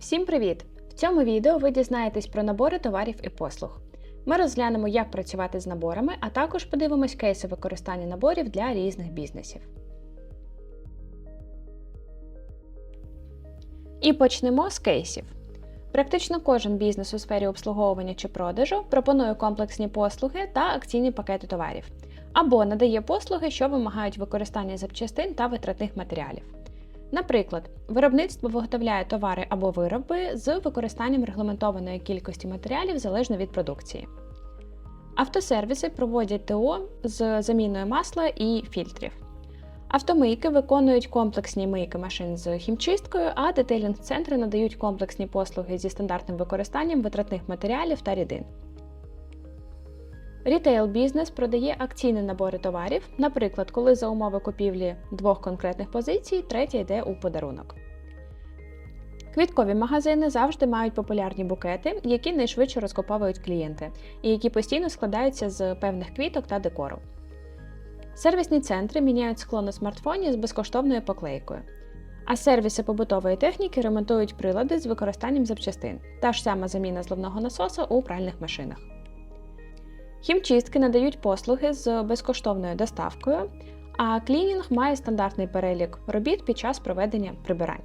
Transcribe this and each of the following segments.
Всім привіт! В цьому відео ви дізнаєтесь про набори товарів і послуг. Ми розглянемо, як працювати з наборами, а також подивимось кейси використання наборів для різних бізнесів. І почнемо з кейсів. Практично кожен бізнес у сфері обслуговування чи продажу пропонує комплексні послуги та акційні пакети товарів, або надає послуги, що вимагають використання запчастин та витратних матеріалів. Наприклад, виробництво виготовляє товари або вироби з використанням регламентованої кількості матеріалів залежно від продукції. Автосервіси проводять ТО з заміною масла і фільтрів. Автомийки виконують комплексні мийки машин з хімчисткою, а детейлінг-центри надають комплексні послуги зі стандартним використанням витратних матеріалів та рідин. Рітейл бізнес продає акційні набори товарів, наприклад, коли за умови купівлі двох конкретних позицій, третя йде у подарунок. Квіткові магазини завжди мають популярні букети, які найшвидше розкуповують клієнти, і які постійно складаються з певних квіток та декору. Сервісні центри міняють скло на смартфоні з безкоштовною поклейкою. А сервіси побутової техніки ремонтують прилади з використанням запчастин, та ж сама заміна зливного насоса у пральних машинах. Хімчистки надають послуги з безкоштовною доставкою, а клінінг має стандартний перелік робіт під час проведення прибирань.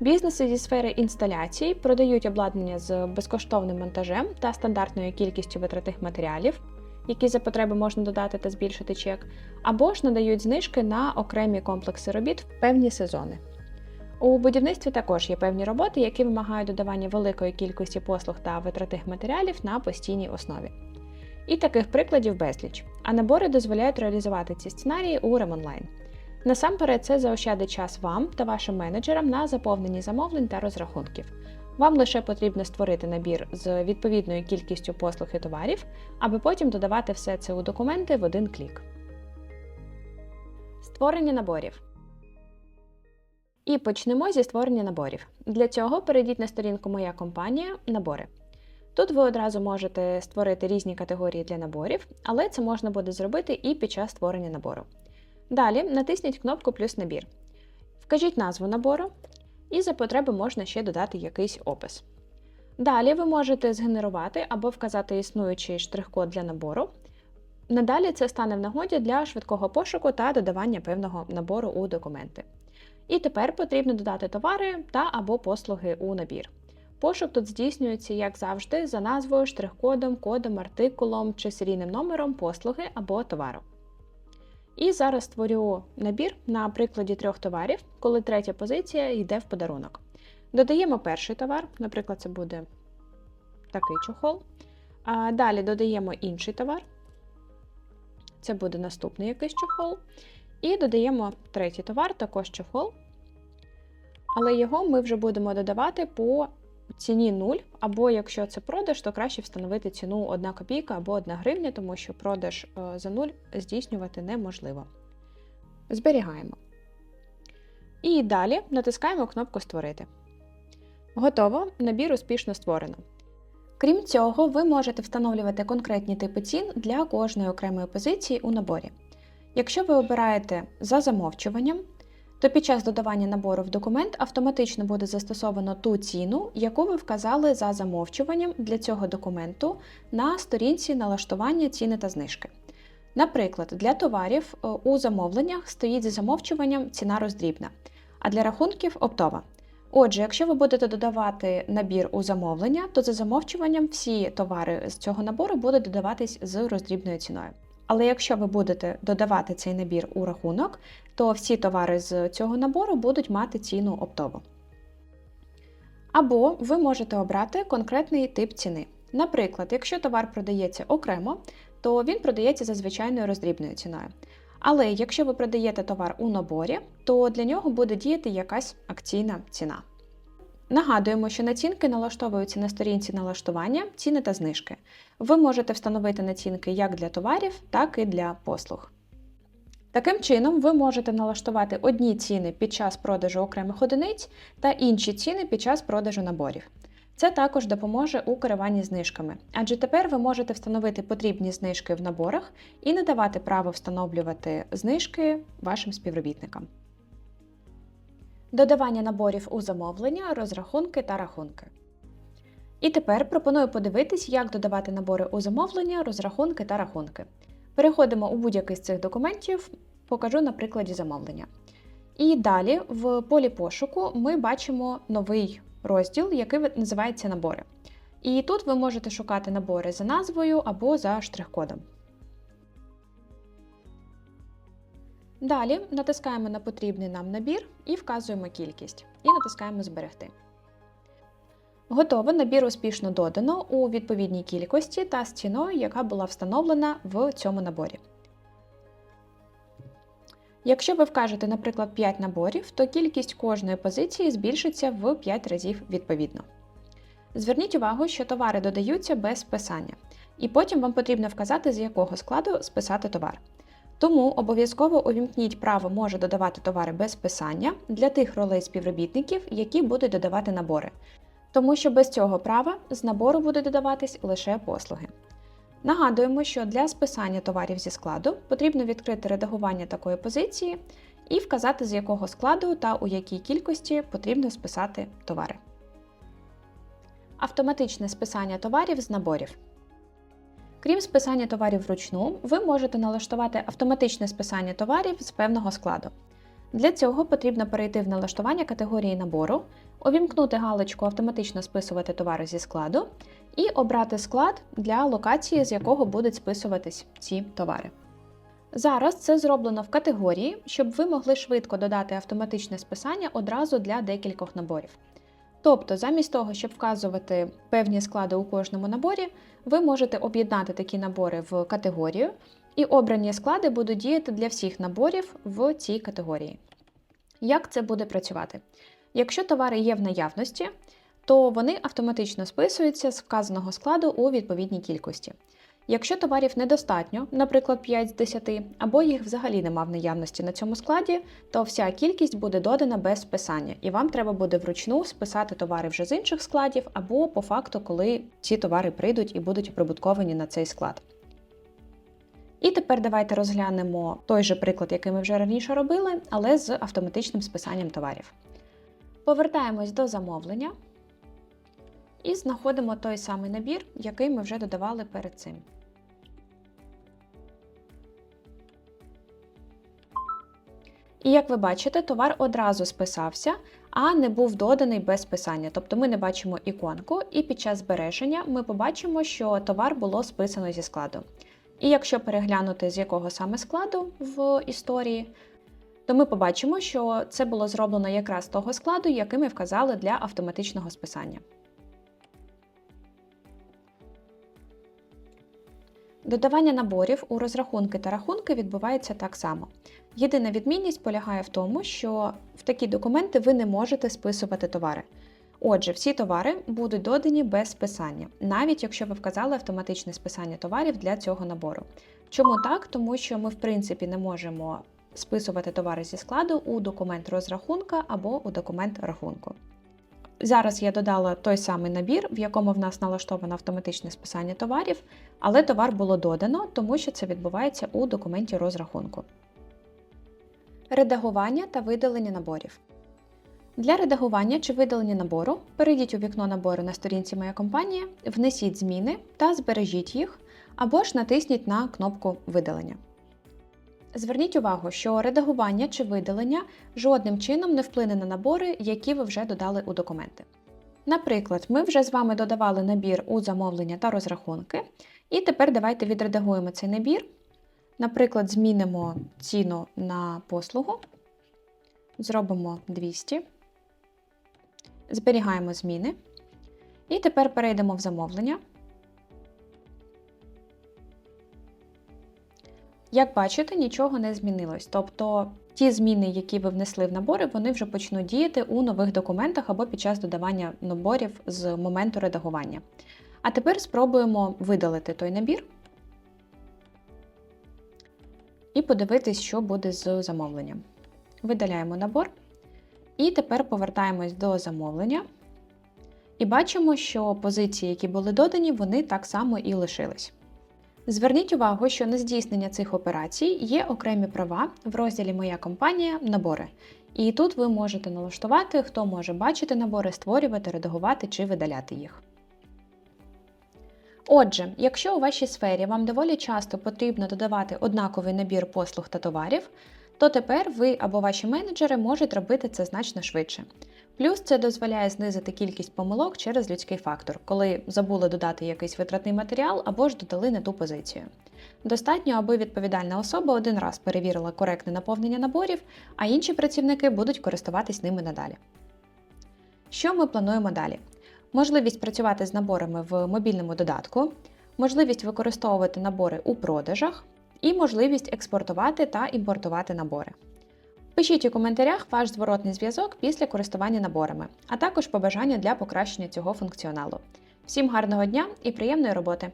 Бізнеси зі сфери інсталяцій продають обладнання з безкоштовним монтажем та стандартною кількістю витратних матеріалів, які за потреби можна додати та збільшити чек, або ж надають знижки на окремі комплекси робіт в певні сезони. У будівництві також є певні роботи, які вимагають додавання великої кількості послуг та витратних матеріалів на постійній основі. І таких прикладів безліч, а набори дозволяють реалізувати ці сценарії у Ремонлайн. Насамперед, це заощадить час вам та вашим менеджерам на заповненні замовлень та розрахунків. Вам лише потрібно створити набір з відповідною кількістю послуг і товарів, аби потім додавати все це у документи в один клік. Створення наборів. І почнемо зі створення наборів. Для цього перейдіть на сторінку Моя компанія Набори. Тут ви одразу можете створити різні категорії для наборів, але це можна буде зробити і під час створення набору. Далі натисніть кнопку Плюс набір. Вкажіть назву набору, і за потреби можна ще додати якийсь опис. Далі ви можете згенерувати або вказати існуючий штрих-код для набору. Надалі це стане в нагоді для швидкого пошуку та додавання певного набору у документи. І тепер потрібно додати товари та або послуги у набір. Пошук тут здійснюється, як завжди, за назвою, штрих-кодом, кодом, артикулом чи серійним номером послуги або товару. І зараз створю набір на прикладі трьох товарів, коли третя позиція йде в подарунок. Додаємо перший товар, наприклад, це буде такий чохол. А Далі додаємо інший товар. Це буде наступний якийсь чохол. І додаємо третій товар, також чохол. Але його ми вже будемо додавати по ціні 0, або якщо це продаж, то краще встановити ціну 1 копійка або 1 гривня, тому що продаж е, за 0 здійснювати неможливо. Зберігаємо. І далі натискаємо кнопку Створити. Готово, набір успішно створено. Крім цього, ви можете встановлювати конкретні типи цін для кожної окремої позиції у наборі. Якщо ви обираєте за замовчуванням, то під час додавання набору в документ автоматично буде застосовано ту ціну, яку ви вказали за замовчуванням для цього документу на сторінці налаштування ціни та знижки. Наприклад, для товарів е, у замовленнях стоїть за замовчуванням ціна роздрібна, а для рахунків оптова. Отже, якщо ви будете додавати набір у замовлення, то за замовчуванням всі товари з цього набору будуть додаватись з роздрібною ціною. Але якщо ви будете додавати цей набір у рахунок, то всі товари з цього набору будуть мати ціну оптову. Або ви можете обрати конкретний тип ціни. Наприклад, якщо товар продається окремо, то він продається за звичайною роздрібною ціною. Але якщо ви продаєте товар у наборі, то для нього буде діяти якась акційна ціна. Нагадуємо, що націнки налаштовуються на сторінці налаштування, ціни та знижки. Ви можете встановити націнки як для товарів, так і для послуг. Таким чином, ви можете налаштувати одні ціни під час продажу окремих одиниць та інші ціни під час продажу наборів. Це також допоможе у керуванні знижками, адже тепер ви можете встановити потрібні знижки в наборах і надавати право встановлювати знижки вашим співробітникам. додавання наборів у замовлення, розрахунки та рахунки. І тепер пропоную подивитись, як додавати набори у замовлення, розрахунки та рахунки. Переходимо у будь-який з цих документів, покажу на прикладі замовлення. І далі в полі пошуку ми бачимо новий розділ, який називається набори. І тут ви можете шукати набори за назвою або за штрих-кодом. Далі натискаємо на потрібний нам набір і вказуємо кількість. І натискаємо Зберегти. Готово, набір успішно додано у відповідній кількості та з ціною, яка була встановлена в цьому наборі. Якщо ви вкажете, наприклад, 5 наборів, то кількість кожної позиції збільшиться в 5 разів відповідно. Зверніть увагу, що товари додаються без списання, і потім вам потрібно вказати, з якого складу списати товар. Тому обов'язково увімкніть право може додавати товари без списання для тих ролей співробітників, які будуть додавати набори. Тому що без цього права з набору будуть додаватись лише послуги. Нагадуємо, що для списання товарів зі складу потрібно відкрити редагування такої позиції і вказати, з якого складу та у якій кількості потрібно списати товари. Автоматичне списання товарів з наборів. Крім списання товарів вручну, ви можете налаштувати автоматичне списання товарів з певного складу. Для цього потрібно перейти в налаштування категорії набору, увімкнути галочку Автоматично списувати товари зі складу і обрати склад для локації, з якого будуть списуватись ці товари. Зараз це зроблено в категорії, щоб ви могли швидко додати автоматичне списання одразу для декількох наборів. Тобто, замість того, щоб вказувати певні склади у кожному наборі, ви можете об'єднати такі набори в категорію, і обрані склади будуть діяти для всіх наборів в цій категорії. Як це буде працювати? Якщо товари є в наявності, то вони автоматично списуються з вказаного складу у відповідній кількості. Якщо товарів недостатньо, наприклад, 5 з 10, або їх взагалі нема в наявності на цьому складі, то вся кількість буде додана без списання, і вам треба буде вручну списати товари вже з інших складів, або по факту, коли ці товари прийдуть і будуть оприбутковані на цей склад. І тепер давайте розглянемо той же приклад, який ми вже раніше робили, але з автоматичним списанням товарів. Повертаємось до замовлення і знаходимо той самий набір, який ми вже додавали перед цим. І як ви бачите, товар одразу списався, а не був доданий без списання. Тобто ми не бачимо іконку, і під час збереження ми побачимо, що товар було списано зі складу. І якщо переглянути, з якого саме складу в історії, то ми побачимо, що це було зроблено якраз того складу, який ми вказали для автоматичного списання. Додавання наборів у розрахунки та рахунки відбувається так само. Єдина відмінність полягає в тому, що в такі документи ви не можете списувати товари. Отже, всі товари будуть додані без списання, навіть якщо ви вказали автоматичне списання товарів для цього набору. Чому так? Тому що ми, в принципі, не можемо списувати товари зі складу у документ розрахунка або у документ рахунку. Зараз я додала той самий набір, в якому в нас налаштовано автоматичне списання товарів, але товар було додано, тому що це відбувається у документі розрахунку. Редагування та видалення наборів. Для редагування чи видалення набору перейдіть у вікно набору на сторінці Моя компанія, внесіть зміни та збережіть їх, або ж натисніть на кнопку Видалення. Зверніть увагу, що редагування чи видалення жодним чином не вплине на набори, які ви вже додали у документи. Наприклад, ми вже з вами додавали набір у замовлення та розрахунки, і тепер давайте відредагуємо цей набір. Наприклад, змінимо ціну на послугу, зробимо 200, зберігаємо зміни. І тепер перейдемо в замовлення. Як бачите, нічого не змінилось. Тобто ті зміни, які ви внесли в набори, вони вже почнуть діяти у нових документах або під час додавання наборів з моменту редагування. А тепер спробуємо видалити той набір і подивитись, що буде з замовленням. Видаляємо набор. І тепер повертаємось до замовлення. І бачимо, що позиції, які були додані, вони так само і лишились. Зверніть увагу, що на здійснення цих операцій є окремі права в розділі Моя компанія набори. І тут ви можете налаштувати, хто може бачити набори, створювати, редагувати чи видаляти їх. Отже, якщо у вашій сфері вам доволі часто потрібно додавати однаковий набір послуг та товарів, то тепер ви або ваші менеджери можуть робити це значно швидше. Плюс це дозволяє знизити кількість помилок через людський фактор, коли забули додати якийсь витратний матеріал або ж додали не ту позицію. Достатньо, аби відповідальна особа один раз перевірила коректне наповнення наборів, а інші працівники будуть користуватись ними надалі. Що ми плануємо далі? Можливість працювати з наборами в мобільному додатку, можливість використовувати набори у продажах і можливість експортувати та імпортувати набори. Пишіть у коментарях ваш зворотний зв'язок після користування наборами, а також побажання для покращення цього функціоналу. Всім гарного дня і приємної роботи!